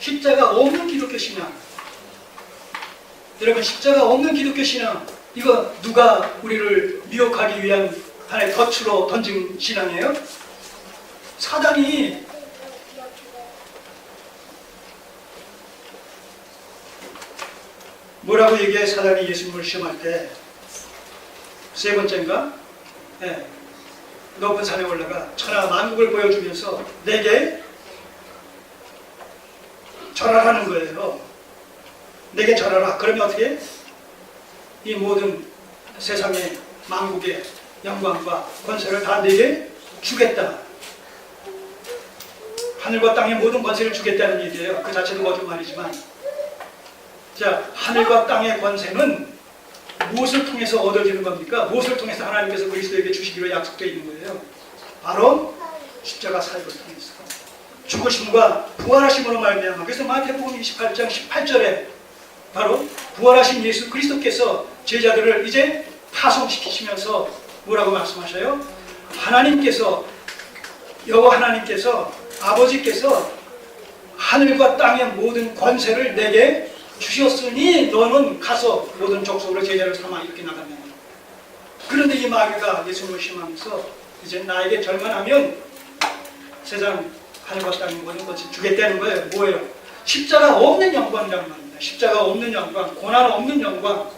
십자가 없는 기독교 신앙. 여러분 십자가 없는 기독교 신앙 이거 누가 우리를 미혹하기 위한 하나의 덫으로 던진 신앙이에요? 사단이 뭐라고 얘기해 사단이 예수님을 시험할 때 세 번째인가? 예. 높은 산에 올라가 천하 만국을 보여주면서 내게 절하라는 거예요. 내게 절하라. 그러면 어떻게? 이 모든 세상의 만국의 영광과 권세를 다 내게 주겠다. 하늘과 땅의 모든 권세를 주겠다는 얘기예요. 그 자체도 거짓말이지만. 자, 하늘과 땅의 권세는 무엇을 통해서 얻어지는 겁니까? 무엇을 통해서 하나님께서 그리스도에게 주시기로 약속되어 있는 거예요? 바로 십자가 사역을 통해서 죽으심과 부활하심으로 말미암아 그래서 마태복음 28장 18절에 바로 부활하신 예수 그리스도께서 제자들을 이제 파송시키시면서 뭐라고 말씀하셔요? 하나님께서 여호와 하나님께서 아버지께서 하늘과 땅의 모든 권세를 내게 주셨으니 너는 가서 모든 족속으로 제자를 삼아 이렇게 나가면 그런데 이 마귀가 예수님을 심하면서 이제 나에게 절만하면 세상 땅의 모든 것을 주겠다는 거예요. 뭐예요? 십자가 없는 영광이란 말입니다. 십자가 없는 영광, 고난 없는 영광.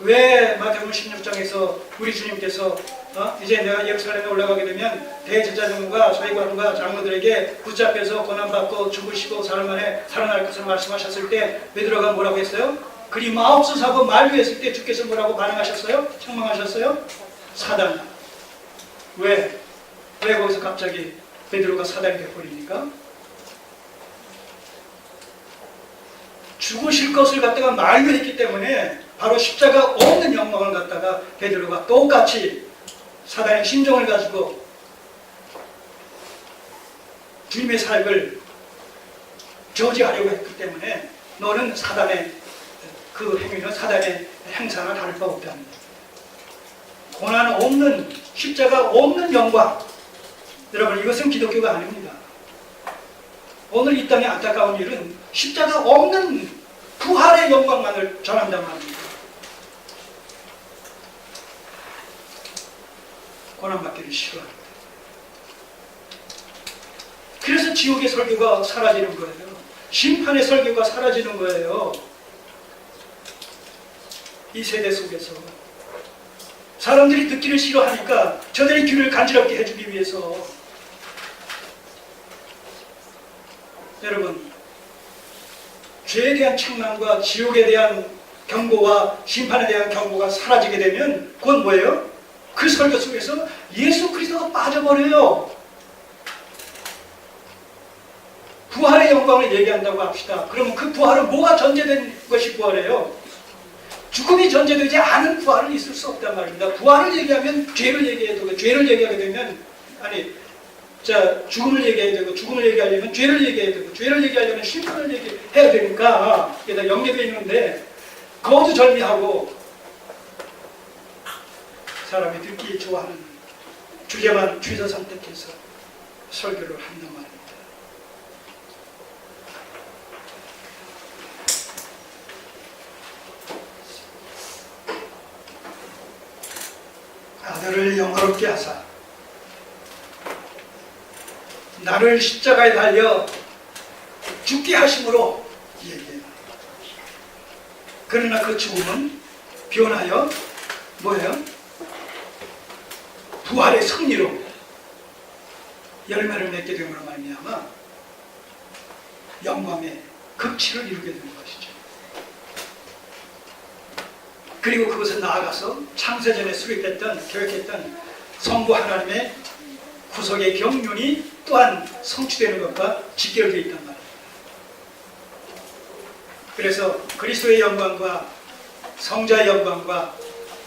왜 마태복음 16장에서 우리 주님께서 어? 이제 내가 예루살렘에 올라가게 되면 대제사장과 서기관과 장로들에게 붙잡혀서 고난받고 죽으시고 사흘 만에 살아날 것을 말씀하셨을 때 베드로가 뭐라고 했어요? 그리 마옵소서하고 만류했을 때 주께서 뭐라고 반응하셨어요? 책망하셨어요? 사단. 왜? 왜 거기서 갑자기 베드로가 사단이 되어버립니까? 죽으실 것을 갖다가 만류했기 때문에 바로 십자가 없는 영광을 갖다가 베드로가 똑같이 사단의 심정을 가지고 주님의 사역을 저지하려고 했기 때문에 너는 사단의 그 행위는 사단의 행사나 다를 바 없다는 거예요. 고난 없는 십자가 없는 영광 여러분 이것은 기독교가 아닙니다. 오늘 이 땅의 안타까운 일은 십자가 없는 부활의 영광만을 전한단 말입니다. 고난받기를 싫어합니다. 그래서 지옥의 설교가 사라지는 거예요. 심판의 설교가 사라지는 거예요. 이 세대 속에서. 사람들이 듣기를 싫어하니까 저들의 귀를 간지럽게 해주기 위해서 여러분 죄에 대한 책망과 지옥에 대한 경고와 심판에 대한 경고가 사라지게 되면 그건 뭐예요? 그 설교 속에서 예수 그리스도가 빠져버려요. 부활의 영광을 얘기한다고 합시다. 그러면 그 부활은 뭐가 전제된 것이 부활이에요? 죽음이 전제되지 않은 부활은 있을 수 없단 말입니다. 부활을 얘기하면 죄를 얘기해야 되고 죄를 얘기하게 되면 아니 자 죽음을 얘기해야 되고 죽음을 얘기하려면 죄를 얘기해야 되고 죄를 얘기하려면 심판을 얘기해야 되니까 이게 다 연계되어 있는데 거두 절미하고 사람이 듣기 좋아하는 주제만 주서 선택해서 설교를 한단 말입니다. 아들을 영화롭게 하사 나를 십자가에 달려 죽게 하심으로 얘기해요. 그러나 그 죽음은 변하여 뭐예요? 부활의 승리로 열매를 맺게 됨으로 말미암아 영광의 극치를 이루게 되는 것이죠. 그리고 그것은 나아가서 창세전에 수립했던 계획했던 성부 하나님의 구속의 경륜이 또한 성취되는 것과 직결되어 있단 말입니다. 그래서 그리스도의 영광과 성자의 영광과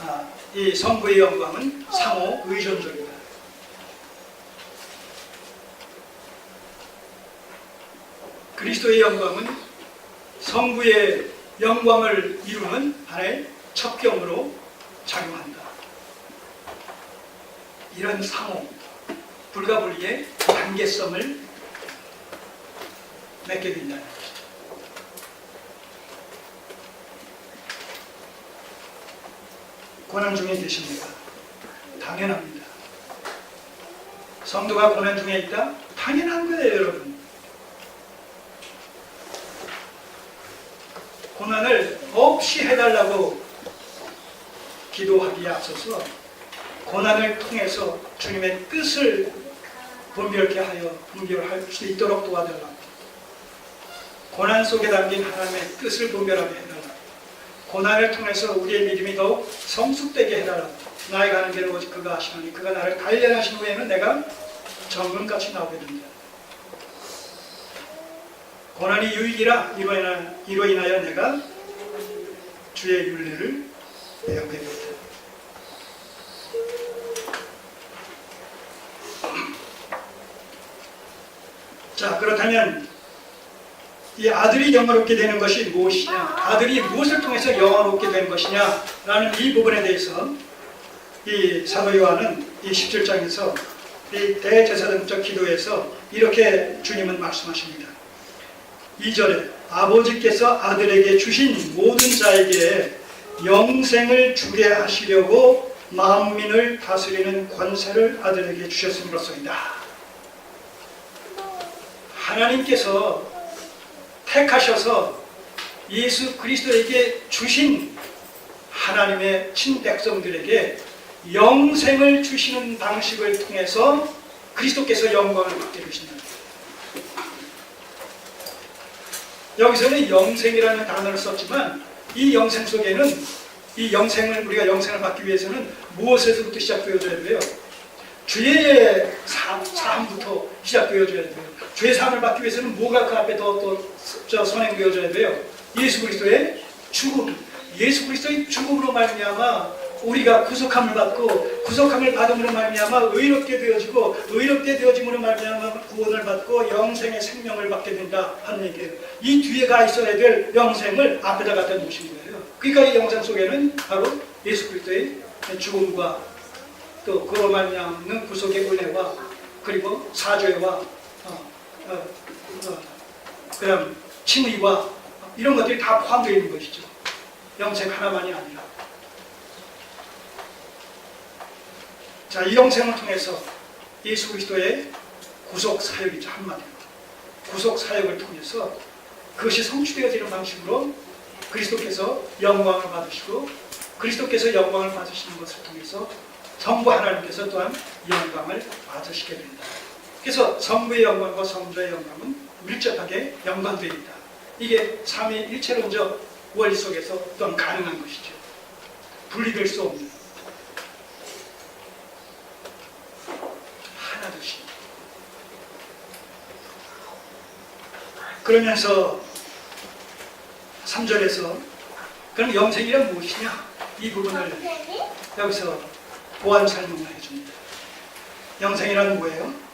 아, 이 성부의 영광은 상호 의존적이다. 그리스도의 영광은 성부의 영광을 이루는 하나의 첩경으로 작용한다. 이런 상호, 불가분리의 관계성을 맺게 된다는 것이죠. 고난 중에 계십니까? 당연합니다. 성도가 고난 중에 있다? 당연한 거예요, 여러분. 고난을 없이 해달라고 기도하기에 앞서서 고난을 통해서 주님의 뜻을 분별케 하여 분별할 수 있도록 도와달라고 고난 속에 담긴 하나님의 뜻을 분별하게 해달라고 고난을 통해서 우리의 믿음이 더욱 성숙되게 해달라고 나의 가는 길을 오직 그가 하시노니 그가 나를 단련하신 후에는 내가 정금같이 나오게 된다. 고난이 유익이라 이로 인하여, 이로 인하여 내가 주의 윤례를 배우게 된다 자 그렇다면 이 아들이 영화롭게 되는 것이 무엇이냐? 아들이 무엇을 통해서 영화롭게 되는 것이냐 라는 이 부분에 대해서 이 사도 요한은 이 17장에서 이 대제사장적 기도에서 이렇게 주님은 말씀하십니다. 2절에 아버지께서 아들에게 주신 모든 자에게 영생을 주게 하시려고 만민을 다스리는 권세를 아들에게 주셨음이로소이다 하나님께서 택하셔서 예수 그리스도에게 주신 하나님의 친백성들에게 영생을 주시는 방식을 통해서 그리스도께서 영광을 받게 되신다. 여기서는 영생이라는 단어를 썼지만 이 영생 속에는 이 영생을 우리가 영생을 받기 위해서는 무엇에서부터 시작되어져야 돼요? 삶, 삶부터 시작되어져야 돼요. 죄의 삶을 받기 위해서는 뭐가 그 앞에 더또 선행되어져야 돼요? 예수 그리스도의 죽음. 예수 그리스도의 죽음으로 말미암아 우리가 구속함을 받고 구속함을 받음으로 말미암아 의롭게 되어지고 의롭게 되어짐으로 말미암아 구원을 받고 영생의 생명을 받게 된다 하는 얘기예요. 이 뒤에 가 있어야 될 영생을 앞에다 갖다 놓으신 거예요. 그러니까 이 영생 속에는 바로 예수 그리스도의 죽음과 또 그로 말미암는 구속의 은혜와 그리고 사죄와 어, 어, 어, 그다음 칭의와 이런 것들이 다 포함되어 있는 것이죠. 영생 하나만이 아니라. 자, 이 영생을 통해서 예수 그리스도의 구속 사역이죠 한마디로 구속 사역을 통해서 그것이 성취되어지는 방식으로 그리스도께서 영광을 받으시고 그리스도께서 영광을 받으시는 것을 통해서 성부 하나님께서 또한 영광을 받으시게 된다. 그래서 성부의 영광과 성자의 영광은 밀접하게 연관되어 있다. 이게 삼위 일체론적 원리 속에서 또한 가능한 것이죠. 분리될 수 없는 하나둘씩. 그러면서 3절에서 그럼 영생이란 무엇이냐? 이 부분을 여기서 보완 설명을 해줍니다. 영생이란 뭐예요?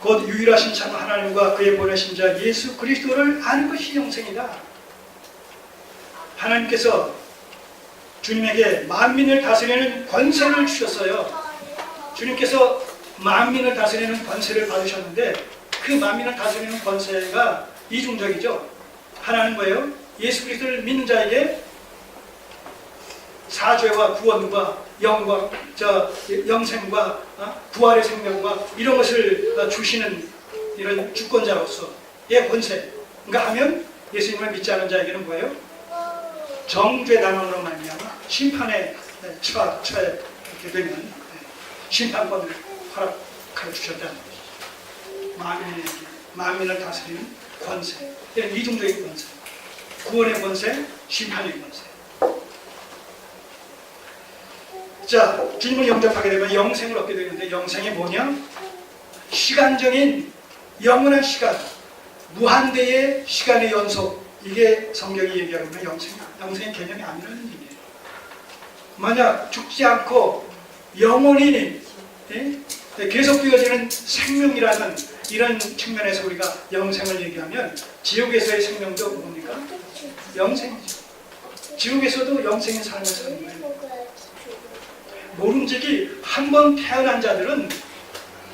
곧 유일하신 참 하나님과 그의 보내신 자 예수 그리스도를 아는 것이 영생이다. 하나님께서 주님에게 만민을 다스리는 권세를 주셨어요. 주님께서 만민을 다스리는 권세를 받으셨는데 그 만민을 다스리는 권세가 이중적이죠. 하나는 뭐예요? 예수 그리스도를 믿는 자에게 사죄와 구원과 영광, 저 영생과 어? 부활의 생명과 이런 것을 어, 주시는 이런 주권자로서의 권세. 그러니까 하면 예수님을 믿지 않은 자에게는 뭐예요? 정죄 단원으로 말미암아 심판에 처 처하게 되면 네, 심판권을 허락하여 주셨다는 것이죠. 만민에게 만민을 다스리는 권세. 이런 이중적인 권세. 구원의 권세, 심판의 권세. 자, 주님을 영접하게 되면 영생을 얻게 되는데 영생이 뭐냐? 시간적인 영원한 시간, 무한대의 시간의 연속. 이게 성경이 얘기하는 영생이야. 영생의 개념이 아니라는 얘기예요. 만약 죽지 않고 영원히 예? 계속되어지는 생명이라는 이런 측면에서 우리가 영생을 얘기하면 지옥에서의 생명도 뭡니까? 영생이죠. 지옥에서도 영생의 삶을 사는 거예요. 모름지기 한 번 태어난 자들은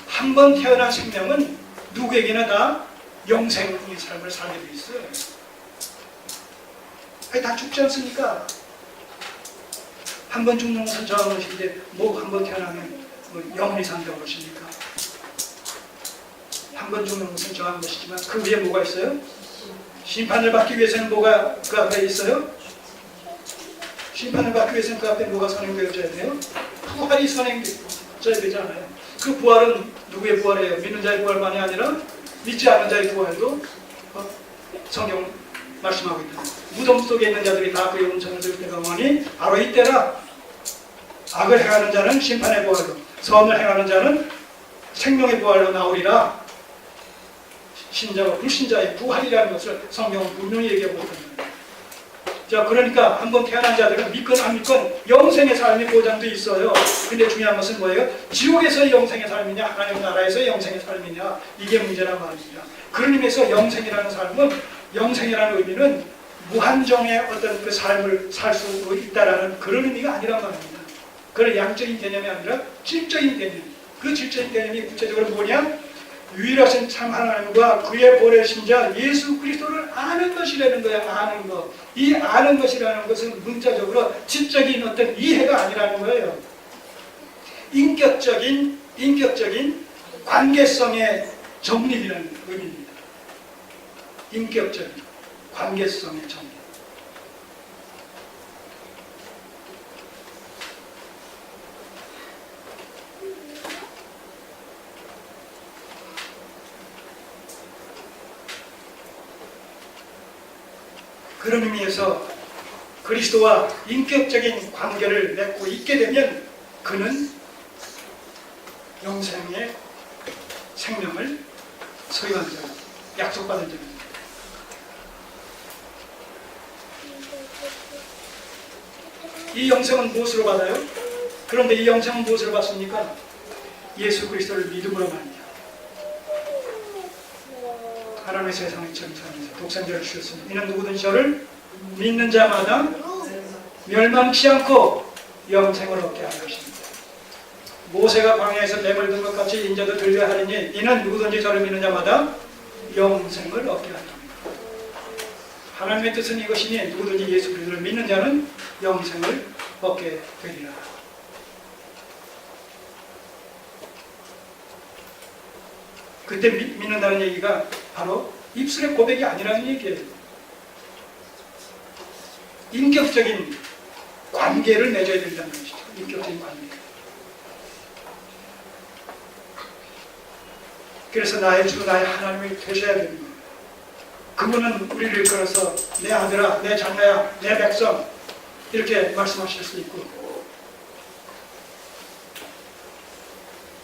한 번 태어난 생명은 누구에게나 다 영생의 삶을 살게 돼 있어요. 아니, 다 죽지 않습니까? 한 번 죽는 것은 저한 것인데 뭐 한 번 태어나면 뭐 영원히 산다고 그러십니까? 한 번 죽는 것은 저한 것이지만 그 위에 뭐가 있어요? 심판을 받기 위해서는 뭐가 그 앞에 있어요? 심판을 받기 위해서는 그 앞에 뭐가 선행되어져야 돼요? 부활이 선행되어져야 되잖아요. 그 부활은 누구의 부활이에요? 믿는 자의 부활만이 아니라 믿지 않는 자의 부활도 어, 성경 말씀하고 있다. 무덤 속에 있는 자들이 다 그의 음성을 들을 때가 오니 바로 이때라 악을 행하는 자는 심판의 부활로 선을 행하는 자는 생명의 부활로 나오리라 신자와 불신자의 부활이라는 것을 성경은 분명히 얘기하고 있습니다. 자, 그러니까 한번 태어난 자들은 믿건 안 믿건 영생의 삶의 보장도 있어요. 근데 중요한 것은 뭐예요? 지옥에서의 영생의 삶이냐, 하나님 나라에서의 영생의 삶이냐, 이게 문제란 말입니다. 그런 의미에서 영생이라는 삶은, 영생이라는 의미는 무한정의 어떤 그 삶을 살 수 있다라는 그런 의미가 아니란 말입니다. 그런 양적인 개념이 아니라 질적인 개념. 그 질적인 개념이 구체적으로 뭐냐? 유일하신 참 하나님과 그의 보내신 자 예수 그리스도를 아는 것이라는 거야 아는 것. 이 아는 것이라는 것은 문자적으로 지적인 어떤 이해가 아니라는 거예요. 인격적인 인격적인 관계성의 정립이라는 의미입니다. 인격적인 관계성의 정립. 그런 의미에서 그리스도와 인격적인 관계를 맺고 있게 되면 그는 영생의 생명을 소유한 자, 약속받은 자입니다. 이 영생은 무엇으로 받아요? 그런데 이 영생은 무엇으로 받습니까? 예수 그리스도를 믿음으로 말입니다. 하나님의 세상을 천사하면서 독생자를 주셨으니 이는 누구든지 저를 믿는 자마다 멸망치 않고 영생을 얻게 하는 것입니다. 모세가 광야에서 뱀을 든 것 같이 인자도 들려 하리니 이는 누구든지 저를 믿는 자마다 영생을 얻게 하리니 하나님의 뜻은 이것이니 누구든지 예수 그리스도를 믿는 자는 영생을 얻게 되리라. 그때 믿, 믿는다는 얘기가 바로 입술의 고백이 아니라는 얘기예요. 인격적인 관계를 맺어야 된다는 것이죠. 인격적인 관계. 그래서 나의 주, 나의 하나님이 되셔야 거예요. 그분은 우리를 이끌어서 내 아들아, 내 자녀야, 내 백성 이렇게 말씀하실 수 있고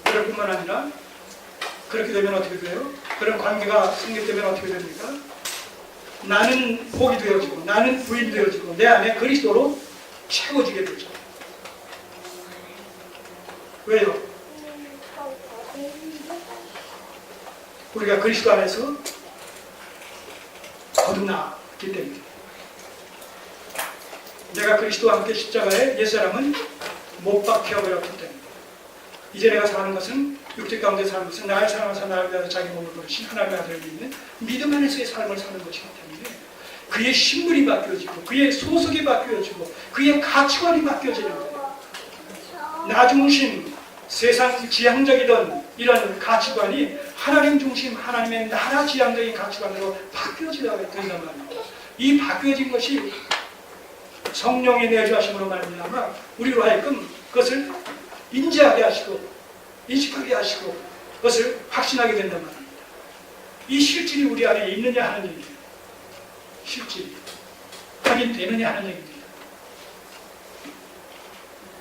그럴 뿐만 아니라 그렇게 되면 어떻게 돼요? 그런 관계가 성립되면 어떻게 됩니까? 나는 복이 되어지고 나는 부인이 되어지고 내 안에 그리스도로 채워지게 되죠. 왜요? 우리가 그리스도 안에서 거듭났기 때문에 내가 그리스도와 함께 십자가에 옛사람은 못 박혀 버렸기 때문에 이제 내가 사는 것은 육체 가운데 것은 나의 사랑하사 나를 위하여 자기 몸을 버리신 하나님의 아들을 믿는 믿음 안에서의 삶을 사는 것이기 때문에 그의 신분이 바뀌어지고 그의 소속이 바뀌어지고 그의 가치관이 바뀌어지는 거예요. 나 중심, 세상 지향적이던 이런 가치관이 하나님 중심, 하나님의 나라 지향적인 가치관으로 바뀌어지게 된단 말이에요. 이 바뀌어진 것이 성령의 내주하심으로 말미암아 우리로 하여금 그것을 인지하게 하시고 인식하게 하시고 그것을 확신하게 된단 말입니다. 이 실질이 우리 안에 있느냐 하는 얘기예요. 실질이 확인되느냐 하는 얘기입니다.